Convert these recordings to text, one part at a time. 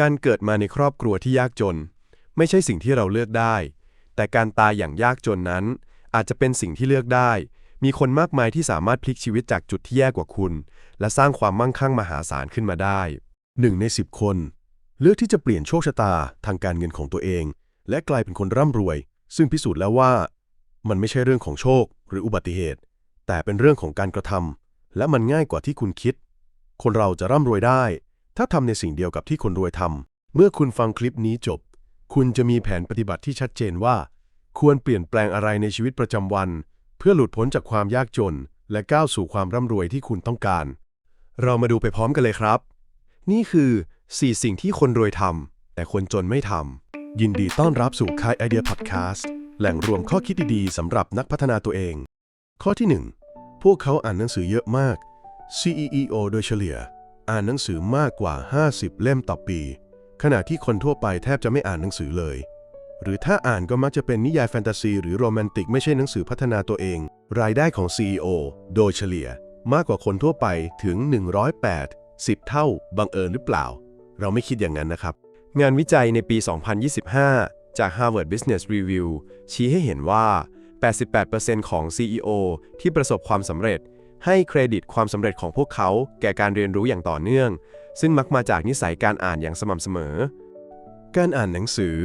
การเกิดมาในครอบครัวที่ยากจน ไม่ใช่สิ่งที่เราเลือกได้ แต่การตายอย่างยากจนนั้น อาจจะเป็นสิ่งที่เลือกได้ มีคนมากมายที่สามารถพลิกชีวิตจากจุดที่แย่กว่าคุณ และสร้างความมั่งคั่งมหาศาลขึ้นมาได้หนึ่งในสิบคน เลือกที่จะเปลี่ยนโชคชะตาทางการเงินของตัวเอง และกลายเป็นคนร่ำรวย ซึ่งพิสูจน์แล้วว่า มันไม่ใช่เรื่องของโชคหรืออุบัติเหตุ แต่เป็นเรื่องของการกระทำและมันง่ายกว่าที่คุณคิด คนเราจะร่ำรวยได้ ถ้าทำในสิ่งเดียวกับที่คนรวยทำเมื่อคุณฟังคลิปนี้จบ คุณจะมีแผนปฏิบัติที่ชัดเจนว่า ควรเปลี่ยนแปลงอะไรในชีวิตประจำวัน เพื่อหลุดพ้นจากความยากจน และก้าวสู่ความร่ำรวยที่คุณต้องการ เรามาดูไปพร้อมกันเลยครับ นี่คือ 4 สิ่งที่คนรวยทำแต่คนจนไม่ทำยินดีต้อนรับสู่ค่ายไอเดียพอดแคสต์แหล่งรวมข้อคิดดีๆสำหรับนักพัฒนาตัวเอง ข้อที่ 1 พวกเขาอ่านหนังสือเยอะมาก CEO โดยเฉลี่ย อ่านหนังสือมากกว่า 50 เล่มต่อปี ขณะที่คนทั่วไปแทบจะไม่อ่านหนังสือเลย หรือถ้าอ่านก็มักจะเป็นนิยายแฟนตาซีหรือโรแมนติกไม่ใช่หนังสือพัฒนาตัวเอง รายได้ของ CEO โดยเฉลี่ย มากกว่าคนทั่วไปถึง 108 10 เท่า บังเอิญหรือเปล่า เราไม่คิดอย่างนั้นนะครับ งานวิจัยในปี 2025 จาก Harvard Business Review ชี้ให้เห็นว่า 88%ของ CEO ที่ประสบความสำเร็จ ให้เครดิตความสำเร็จของพวกเขา แก่การเรียนรู้อย่างต่อเนื่อง ซึ่งมักมาจากนิสัยการอ่านอย่างสม่ำเสมอ การอ่านหนังสือ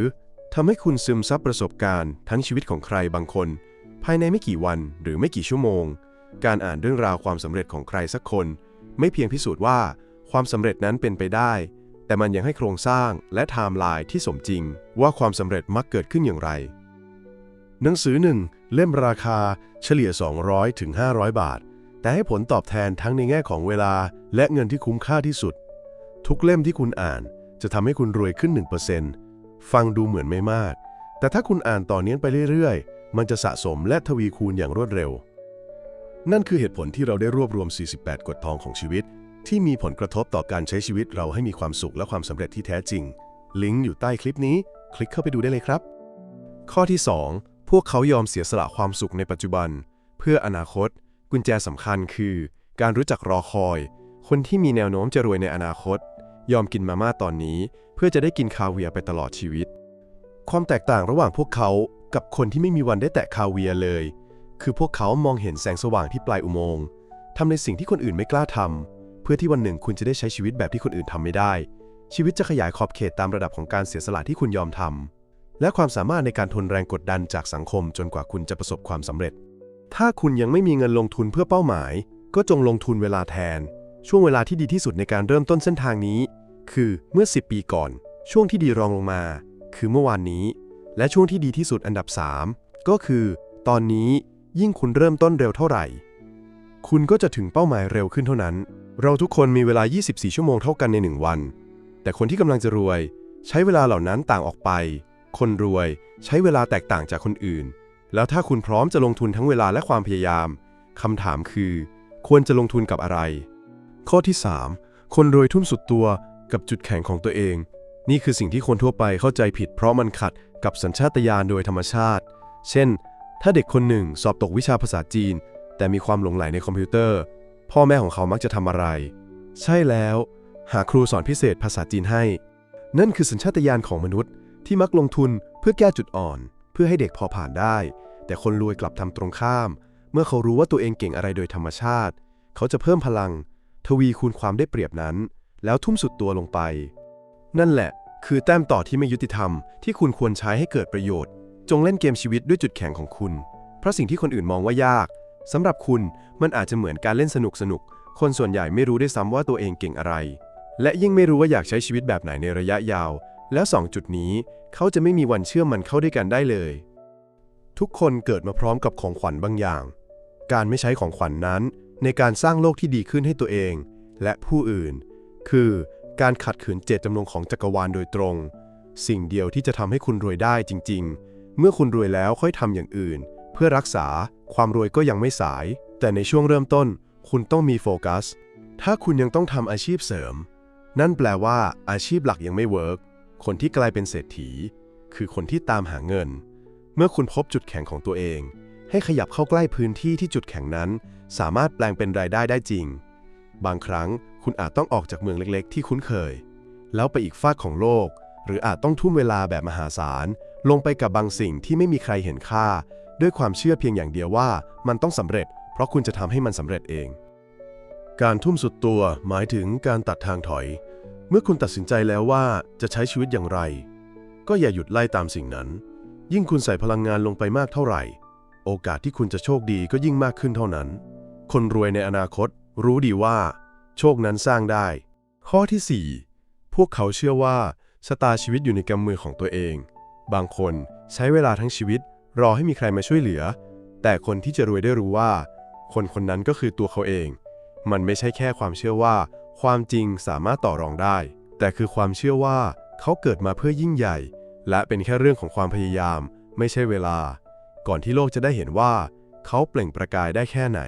ทำให้คุณซึมซับประสบการณ์ทั้งชีวิตของใครบางคน ภายในไม่กี่วันหรือไม่กี่ชั่วโมง การอ่านเรื่องราวความสำเร็จของใครสักคน ไม่เพียงพิสูจน์ว่าความสำเร็จนั้นเป็นไปได้ แต่มันยังให้โครงสร้างและไทม์ไลน์ที่สมจริง ว่าความสำเร็จมักเกิดขึ้นอย่างไร หนังสือหนึ่งเล่มราคาเฉลี่ย 200ถึง500 บาท แต่ให้ผลตอบแทนทั้งในแง่ของเวลาและเงินที่คุ้มค่าที่สุด ทุกเล่มที่คุณอ่านจะทำให้คุณรวยขึ้น 1%ฟังดูเหมือนไม่มาก แต่ถ้าคุณอ่านต่อเนื่องไปเรื่อยๆ มันจะสะสมและทวีคูณอย่างรวดเร็ว นั่นคือเหตุผลที่เราได้รวบรวม 48 กฎทองของชีวิต ที่มีผลกระทบต่อการใช้ชีวิตเราให้มีความสุขและความสำเร็จที่แท้จริง ลิงก์อยู่ใต้คลิปนี้ คลิกเข้าไปดูได้เลยครับ ข้อที่ 2 พวกเขายอมเสียสละความสุขในปัจจุบัน เพื่ออนาคต กุญแจสำคัญคือ การรู้จักรอคอย คนที่มีแนวโน้มจะรวยในอนาคต ยอมกินมาม่าตอนนี้ เพื่อจะได้กินคาเวียไปตลอดชีวิต ความแตกต่างระหว่างพวกเขากับคนที่ไม่มีวันได้แตะคาเวียเลย คือพวกเขามองเห็นแสงสว่างที่ปลายอุโมงค์ทำในสิ่งที่คนอื่นไม่กล้าทำเพื่อที่วันหนึ่งคุณจะได้ใช้ชีวิตแบบที่คนอื่นทำไม่ได้ ชีวิตจะขยายขอบเขตตามระดับของการเสียสละที่คุณยอมทำและความสามารถในการทนแรงกดดันจากสังคมจนกว่าคุณจะประสบความสำเร็จ ถ้าคุณยังไม่มีเงินลงทุนเพื่อเป้าหมาย ก็จงลงทุนเวลาแทน ช่วงเวลาที่ดีที่สุดในการเริ่มต้นเส้นทางนี้ คือเมื่อ 10 ปีก่อน ช่วงที่ดีรองลงมา คือเมื่อวานนี้ และช่วงที่ดีที่สุดอันดับ 3 ก็คือ ตอนนี้ยิ่งคุณเริ่มต้นเร็วเท่าไหร่ คุณก็จะถึงเป้าหมายเร็วขึ้นเท่านั้น เราทุกคนมีเวลา 24 ชั่วโมงเท่ากันใน 1 วัน แต่คนที่กำลังจะรวย ใช้เวลาเหล่านั้นต่างออกไป คนรวยใช้เวลาแตกต่างจากคนอื่น แล้วถ้าคุณพร้อมจะลงทุนทั้งเวลาและความพยายามคำถามคือ ควรจะลงทุนกับอะไร ข้อที่ 3 คนรวยทุ่มสุดตัวกับจุดแข็งของตัวเอง นี่คือสิ่งที่คนทั่วไปเข้าใจผิด เพราะมันขัดกับสัญชาตญาณโดยธรรมชาติ เช่น ถ้าเด็กคนหนึ่งสอบตกวิชาภาษาจีน แต่มีความหลงใหลในคอมพิวเตอร์ พ่อแม่ของเขามักจะทำอะไร ใช่แล้ว หาครูสอนพิเศษภาษาจีนให้ นั่นคือสัญชาตญาณของมนุษย์ที่มักลงทุนเพื่อแก้จุดอ่อน พื่อให้เด็กพอผ่านได้ แต่คนรวยกลับทำตรงข้าม เมื่อเขารู้ว่าตัวเองเก่งอะไรโดยธรรมชาติ เขาจะเพิ่มพลัง ทวีคูณความได้เปรียบนั้น แล้วทุ่มสุดตัวลงไป นั่นแหละ คือแต้มต่อที่ไม่ยุติธรรมที่คุณควรใช้ให้เกิดประโยชน์ จงเล่นเกมชีวิตด้วยจุดแข็งของคุณ เพราะสิ่งที่คนอื่นมองว่ายากสำหรับคุณมันอาจจะเหมือนการเล่นสนุกสนุกคนส่วนใหญ่ไม่รู้ได้วยซ้ำว่าตัวเองเก่งอะไร และยิ่งไม่รู้ว่าอยากใช้ชีวิตแบบไหนในระยะยาว แล้วสองจุดนี้ เขาจะไม่มีวันเชื่อมมันเข้าด้วยกันได้เลย ทุกคนเกิดมาพร้อมกับของขวัญบางอย่าง การไม่ใช้ของขวัญนนั้น ในการสร้างโลกที่ดีขึ้นให้ตัวเอง และผู้อื่น คือการขัดขืนเจตจำนงของจักรวาลโดยตรง สิ่งเดียวที่จะทำให้คุณรวยได้จริง ๆ เมื่อคุณรวยแล้วค่อยทำอย่างอื่น เพื่อรักษาความรวยก็ยังไม่สาย แต่ในช่วงเริ่มต้น คุณต้องมีโฟกัส ถ้าคุณยังต้องทำอาชีพเสริม นั่นแปลว่าอาชีพหลักยังไม่เวิร์ก คนที่กลายเป็นเศรษฐี คือคนที่ตามหาเงิน เมื่อคุณพบจุดแข็งของตัวเอง ให้ขยับเข้าใกล้พื้นที่ที่จุดแข็งนั้น สามารถแปลงเป็นรายได้ได้จริง บางครั้งคุณอาจต้องออกจากเมืองเล็กๆ ที่คุ้นเคย แล้วไปอีกฟากของโลก หรืออาจต้องทุ่มเวลาแบบมหาศาล ลงไปกับบางสิ่งที่ไม่มีใครเห็นค่า ด้วยความเชื่อเพียงอย่างเดียวว่ามันต้องสำเร็จ เพราะคุณจะทำให้มันสำเร็จเอง การทุ่มสุดตัวหมายถึงการตัดทางถอย เมื่อคุณตัดสินใจแล้วว่าจะใช้ชีวิตอย่างไร ก็อย่าหยุดไล่ตามสิ่งนั้น ยิ่งคุณใส่พลังงานลงไปมากเท่าไหร่ โอกาสที่คุณจะโชคดีก็ยิ่งมากขึ้นเท่านั้น คนรวยในอนาคตรู้ดีว่า โชคนั้นสร้างได้ ข้อที่ 4 พวกเขาเชื่อว่าชะตาชีวิตอยู่ในกำมือของตัวเอง บางคนใช้เวลาทั้งชีวิต รอให้มีใครมาช่วยเหลือ แต่คนที่จะรวยได้รู้ว่า คนคนนั้นก็คือตัวเขาเอง มันไม่ใช่แค่ความเชื่อว่า ความจริงสามารถต่อรองได้ แต่คือความเชื่อว่าเขาเกิดมาเพื่อยิ่งใหญ่ และเป็นแค่เรื่องของความพยายาม ไม่ใช่เวลา ก่อนที่โลกจะได้เห็นว่า เขาเปล่งประกายได้แค่ไหน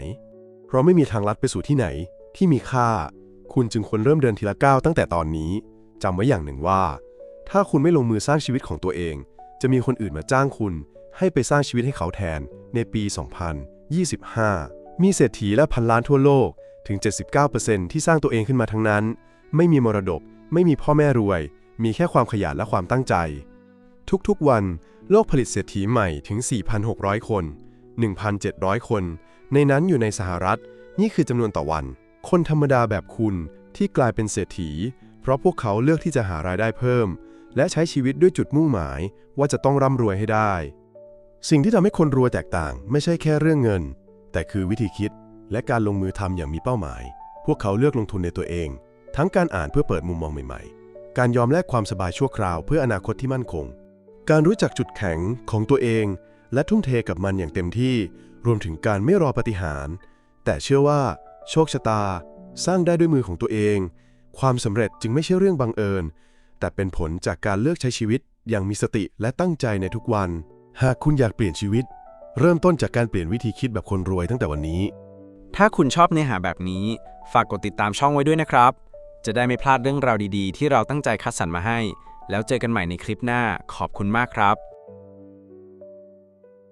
เพราะไม่มีทางลัดไปสู่ที่ไหน ที่มีค่า คุณจึงควรเริ่มเดินทีละก้าวตั้งแต่ตอนนี้จำไว้อย่างหนึ่งว่า ถ้าคุณไม่ลงมือสร้างชีวิตของตัวเอง จะมีคนอื่นมาจ้างคุณ ให้ไปสร้างชีวิตให้เขาแทนในปี 2025 มีเศรษฐีและพันล้านทั่วโลก ถึง 79%ที่สร้างตัวเองขึ้นมาทั้งนั้น ไม่มีมรดก ไม่มีพ่อแม่รวย มีแค่ความขยันและความตั้งใจ ทุกๆวัน โลกผลิตเศรษฐีใหม่ถึง 4,600 คน 1,700 คน ในนั้นอยู่ในสหรัฐ นี่คือจำนวนต่อวัน คนธรรมดาแบบคุณที่กลายเป็นเศรษฐี เพราะพวกเขาเลือกที่จะหารายได้เพิ่ม และใช้ชีวิตด้วยจุดมุ่งหมาย ว่าจะต้องร่ำรวยให้ได้ สิ่งที่ทำให้คนรวยแตกต่าง ไม่ใช่แค่เรื่องเงิน แต่คือวิธีคิด และการลงมือทำอย่างมีเป้าหมาย พวกเขาเลือกลงทุนในตัวเอง ทั้งการอ่านเพื่อเปิดมุมมองใหม่ๆ การยอมแลกความสบายชั่วคราวเพื่ออนาคตที่มั่นคง การรู้จักจุดแข็งของตัวเอง และทุ่มเทกับมันอย่างเต็มที่ รวมถึงการไม่รอปฏิหาร แต่เชื่อว่า โชคชะตา สร้างได้ด้วยมือของตัวเอง ความสำเร็จจึงไม่ใช่เรื่องบังเอิญ แต่เป็นผลจากการเลือกใช้ชีวิตอย่างมีสติและตั้งใจในทุกวัน หากคุณอยากเปลี่ยนชีวิต เริ่มต้นจากการเปลี่ยนวิธีคิดแบบคนรวยตั้งแต่วันนี้ ถ้าคุณชอบเนื้อหาแบบนี้ ฝากกดติดตามช่องไว้ด้วยนะครับ จะได้ไม่พลาดเรื่องราวดีๆ ที่เราตั้งใจคัดสรรมาให้ แล้วเจอกันใหม่ในคลิปหน้า ขอบคุณมากครับ